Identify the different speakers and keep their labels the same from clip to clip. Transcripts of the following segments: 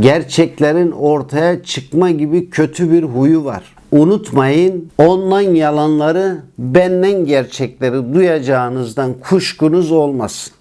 Speaker 1: Gerçeklerin ortaya çıkma gibi kötü bir huyu var. Unutmayın ondan yalanları benden gerçekleri duyacağınızdan kuşkunuz olmasın.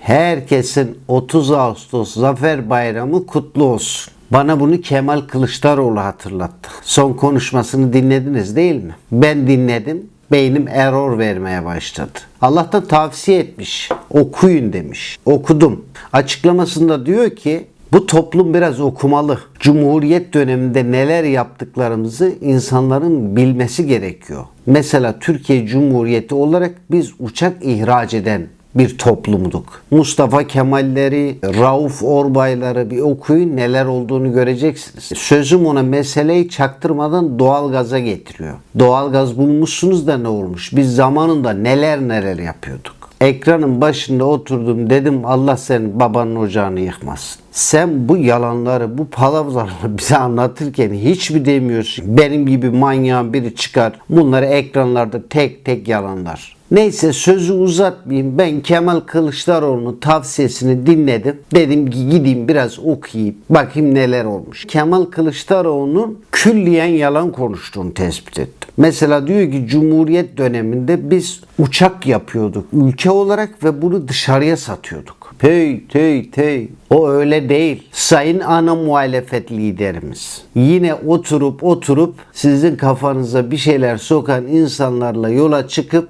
Speaker 1: Herkesin 30 Ağustos Zafer Bayramı kutlu olsun. Bana bunu Kemal Kılıçdaroğlu hatırlattı. Son konuşmasını dinlediniz değil mi? Ben dinledim. Beynim error vermeye başladı. Allah'tan tavsiye etmiş. Okuyun demiş. Okudum. Açıklamasında diyor ki bu toplum biraz okumalı. Cumhuriyet döneminde neler yaptıklarımızı insanların bilmesi gerekiyor. Mesela Türkiye Cumhuriyeti olarak biz uçak ihraç eden bir toplumduk. Mustafa Kemalleri, Rauf Orbayları bir okuyun neler olduğunu göreceksiniz. Sözüm ona meseleyi çaktırmadan doğalgaza getiriyor. Doğalgaz bulmuşsunuz da ne olmuş? Biz zamanında neler neler yapıyorduk. Ekranın başında oturdum dedim Allah senin babanın ocağını yıkmasın. Sen bu yalanları, bu palavraları bize anlatırken hiç mi demiyorsun? Benim gibi manyağın biri çıkar bunları ekranlarda tek tek yalanlar. Neyse sözü uzatmayayım. Ben Kemal Kılıçdaroğlu'nun tavsiyesini dinledim. Dedim ki gideyim biraz okuyayım. Bakayım neler olmuş. Kemal Kılıçdaroğlu'nun külliyen yalan konuştuğunu tespit ettim. Mesela diyor ki Cumhuriyet döneminde biz uçak yapıyorduk ülke olarak ve bunu dışarıya satıyorduk. Tey tey tey. O öyle değil. Sayın ana muhalefet liderimiz. Yine oturup oturup sizin kafanıza bir şeyler sokan insanlarla yola çıkıp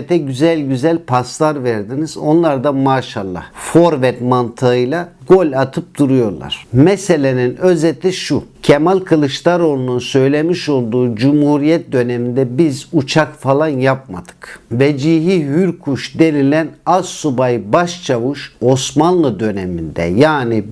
Speaker 1: hükümete güzel güzel paslar verdiniz. Onlar da maşallah forvet mantığıyla gol atıp duruyorlar. Meselenin özeti şu. Kemal Kılıçdaroğlu'nun söylemiş olduğu Cumhuriyet döneminde biz uçak falan yapmadık. Vecihi Hürkuş denilen Assubay Başçavuş Osmanlı döneminde yani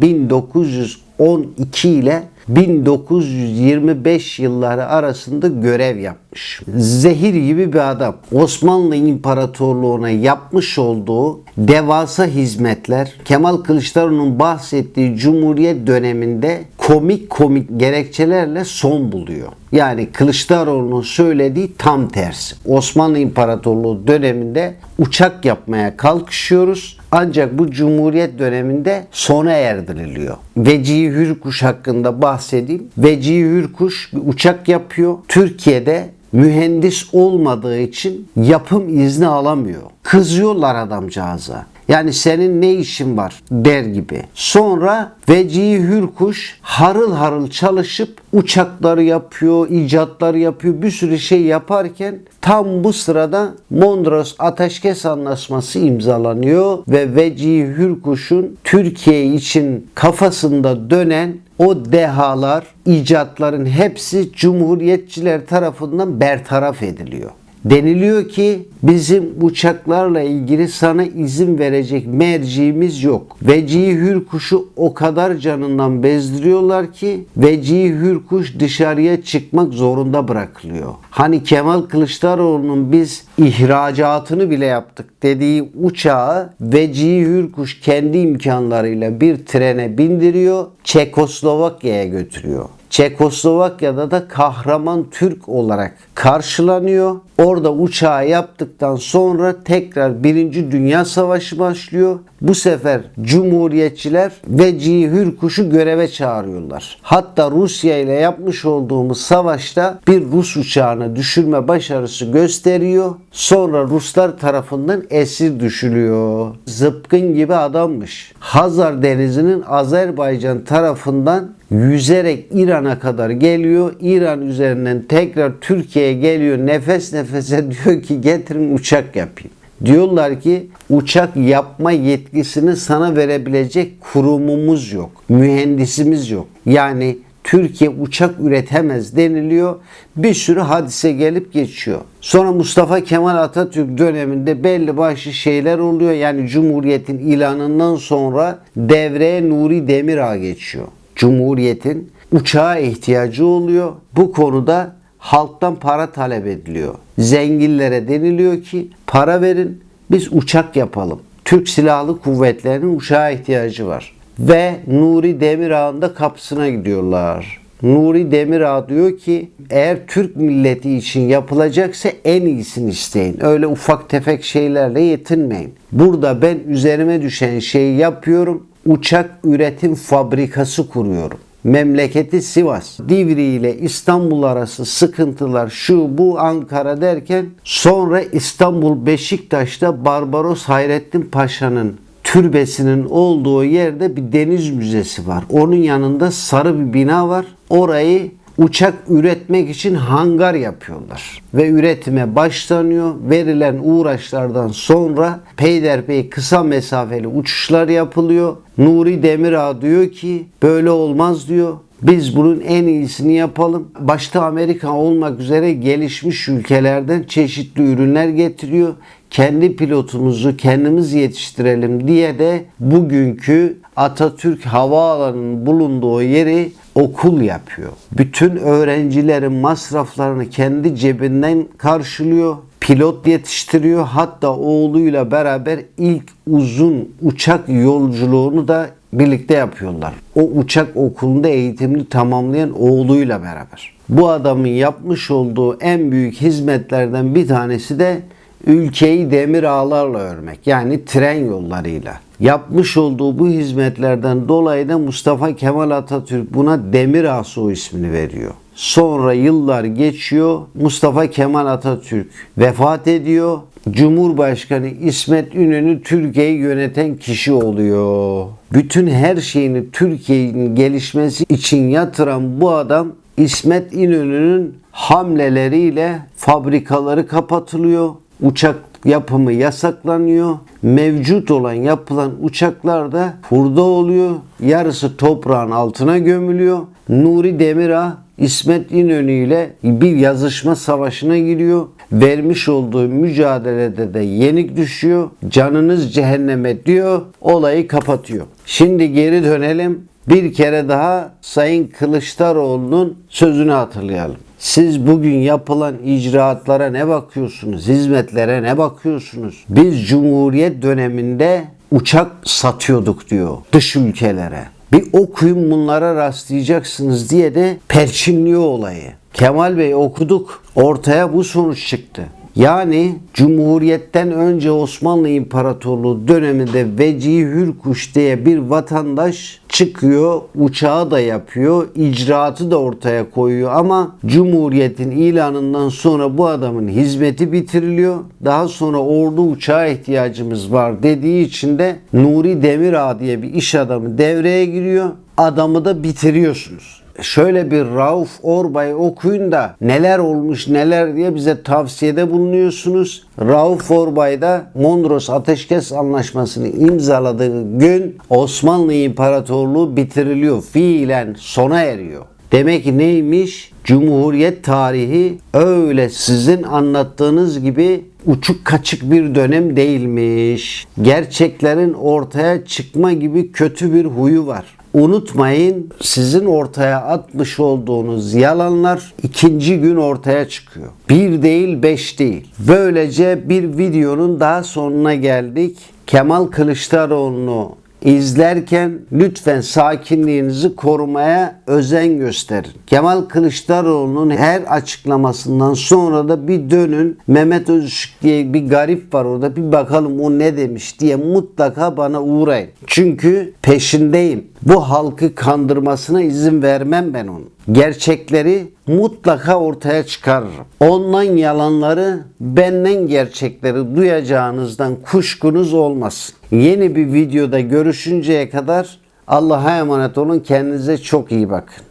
Speaker 1: 1912 ile 1925 yılları arasında görev yapmış. Zehir gibi bir adam. Osmanlı İmparatorluğu'na yapmış olduğu devasa hizmetler Kemal Kılıçdaroğlu'nun bahsettiği Cumhuriyet döneminde komik komik gerekçelerle son buluyor. Yani Kılıçdaroğlu'nun söylediği tam tersi. Osmanlı İmparatorluğu döneminde uçak yapmaya kalkışıyoruz. Ancak bu Cumhuriyet döneminde sona erdiriliyor. Vecihi Hürkuş hakkında bahsedeyim. Vecihi Hürkuş bir uçak yapıyor. Türkiye'de mühendis olmadığı için yapım izni alamıyor. Kızıyorlar adamcağıza. Yani senin ne işin var der gibi. Sonra Vecihi Hürkuş harıl harıl çalışıp uçakları yapıyor, icatları yapıyor, bir sürü şey yaparken tam bu sırada Mondros Ateşkes Anlaşması imzalanıyor ve Vecihi Hürkuş'un Türkiye için kafasında dönen o dehalar, icatların hepsi Cumhuriyetçiler tarafından bertaraf ediliyor. Deniliyor ki bizim uçaklarla ilgili sana izin verecek merciğimiz yok. Vecihi Hürkuş'u o kadar canından bezdiriyorlar ki Vecihi Hürkuş dışarıya çıkmak zorunda bırakılıyor. Hani Kemal Kılıçdaroğlu'nun biz ihracatını bile yaptık dediği uçağı Vecihi Hürkuş kendi imkanlarıyla bir trene bindiriyor, Çekoslovakya'ya götürüyor. Çekoslovakya'da da kahraman Türk olarak karşılanıyor. Orada uçağı yaptıktan sonra tekrar Birinci Dünya Savaşı başlıyor. Bu sefer Cumhuriyetçiler Vecihi Hürkuş'u göreve çağırıyorlar. Hatta Rusya ile yapmış olduğumuz savaşta bir Rus uçağını düşürme başarısı gösteriyor. Sonra Ruslar tarafından esir düşülüyor. Zıpkın gibi adammış. Hazar Denizi'nin Azerbaycan tarafından yüzerek İran'a kadar geliyor. İran üzerinden tekrar Türkiye'ye geliyor. Nefes nefese diyor ki getirin uçak yapayım. Diyorlar ki uçak yapma yetkisini sana verebilecek kurumumuz yok. Mühendisimiz yok. Yani Türkiye uçak üretemez deniliyor. Bir sürü hadise gelip geçiyor. Sonra Mustafa Kemal Atatürk döneminde belli başlı şeyler oluyor. Yani Cumhuriyet'in ilanından sonra devreye Nuri Demirağ geçiyor. Cumhuriyet'in uçağa ihtiyacı oluyor. Bu konuda halktan para talep ediliyor. Zenginlere deniliyor ki para verin biz uçak yapalım. Türk Silahlı Kuvvetleri'nin uçağa ihtiyacı var. Ve Nuri Demirağ'ın da kapısına gidiyorlar. Nuri Demirağ diyor ki eğer Türk milleti için yapılacaksa en iyisini isteyin. Öyle ufak tefek şeylerle yetinmeyin. Burada ben üzerime düşen şeyi yapıyorum. uçak üretim fabrikası kuruyorum. Memleketi Sivas. Divri ile İstanbul arası sıkıntılar şu bu Ankara derken sonra İstanbul Beşiktaş'ta Barbaros Hayrettin Paşa'nın türbesinin olduğu yerde bir deniz müzesi var. Onun yanında sarı bir bina var. Orayı uçak üretmek için hangar yapıyorlar. Ve üretime başlanıyor. Verilen uğraşlardan sonra peyderpey kısa mesafeli uçuşlar yapılıyor. Nuri Demirağ diyor ki böyle olmaz diyor. Biz bunun en iyisini yapalım. Başta Amerika olmak üzere gelişmiş ülkelerden çeşitli ürünler getiriyor. Kendi pilotumuzu kendimiz yetiştirelim diye de bugünkü Atatürk Havaalanı'nın bulunduğu yeri okul yapıyor. Bütün öğrencilerin masraflarını kendi cebinden karşılıyor. Pilot yetiştiriyor. Hatta oğluyla beraber ilk uzun uçak yolculuğunu da birlikte yapıyorlar. O uçak okulunda eğitimini tamamlayan oğluyla beraber. Bu adamın yapmış olduğu en büyük hizmetlerden bir tanesi de ülkeyi demir ağlarla örmek. Yani tren yollarıyla. Yapmış olduğu bu hizmetlerden dolayı da Mustafa Kemal Atatürk buna Demir soy ismini veriyor. Sonra yıllar geçiyor. Mustafa Kemal Atatürk vefat ediyor. Cumhurbaşkanı İsmet İnönü Türkiye'yi yöneten kişi oluyor. Bütün her şeyini Türkiye'nin gelişmesi için yatıran bu adam İsmet İnönü'nün hamleleriyle fabrikaları kapatılıyor. Uçak yapımı yasaklanıyor. Mevcut olan yapılan uçaklar da hurda oluyor. Yarısı toprağın altına gömülüyor. Nuri Demirağ İsmet İnönü ile bir yazışma savaşına giriyor. Vermiş olduğu mücadelede de yenik düşüyor. Canınız cehenneme diyor. Olayı kapatıyor. Şimdi geri dönelim. Bir kere daha Sayın Kılıçdaroğlu'nun sözünü hatırlayalım. Siz bugün yapılan icraatlara ne bakıyorsunuz? Hizmetlere ne bakıyorsunuz? Biz Cumhuriyet döneminde uçak satıyorduk diyor dış ülkelere. Bir okuyun bunlara rastlayacaksınız diye de perçinliyor olayı. Kemal Bey okuduk. Ortaya bu sonuç çıktı. Yani Cumhuriyet'ten önce Osmanlı İmparatorluğu döneminde Vecihi Hürkuş diye bir vatandaş çıkıyor, uçağı da yapıyor, icraatı da ortaya koyuyor ama Cumhuriyet'in ilanından sonra bu adamın hizmeti bitiriliyor. Daha sonra ordu uçağa ihtiyacımız var dediği için de Nuri Demirağ diye bir iş adamı devreye giriyor. Adamı da bitiriyorsunuz şöyle bir Rauf Orbay okuyun da neler olmuş neler diye bize tavsiyede bulunuyorsunuz. Rauf Orbay da Mondros Ateşkes Anlaşması'nı imzaladığı gün Osmanlı İmparatorluğu bitiriliyor. Fiilen sona eriyor. Demek ki neymiş? Cumhuriyet tarihi öyle sizin anlattığınız gibi uçuk kaçık bir dönem değilmiş. Gerçeklerin ortaya çıkma gibi kötü bir huyu var. Unutmayın sizin ortaya atmış olduğunuz yalanlar ikinci gün ortaya çıkıyor. Bir değil beş değil. Böylece bir videonun daha sonuna geldik. Kemal Kılıçdaroğlu'nu izlerken lütfen sakinliğinizi korumaya özen gösterin. Kemal Kılıçdaroğlu'nun her açıklamasından sonra da bir dönün Mehmet Özışık diye bir garip var orada bir bakalım o ne demiş diye mutlaka bana uğrayın. Çünkü peşindeyim. Bu halkı kandırmasına izin vermem ben onun. Gerçekleri mutlaka ortaya çıkarırım. Ondan yalanları, benden gerçekleri duyacağınızdan kuşkunuz olmasın. Yeni bir videoda görüşünceye kadar Allah'a emanet olun. Kendinize çok iyi bakın.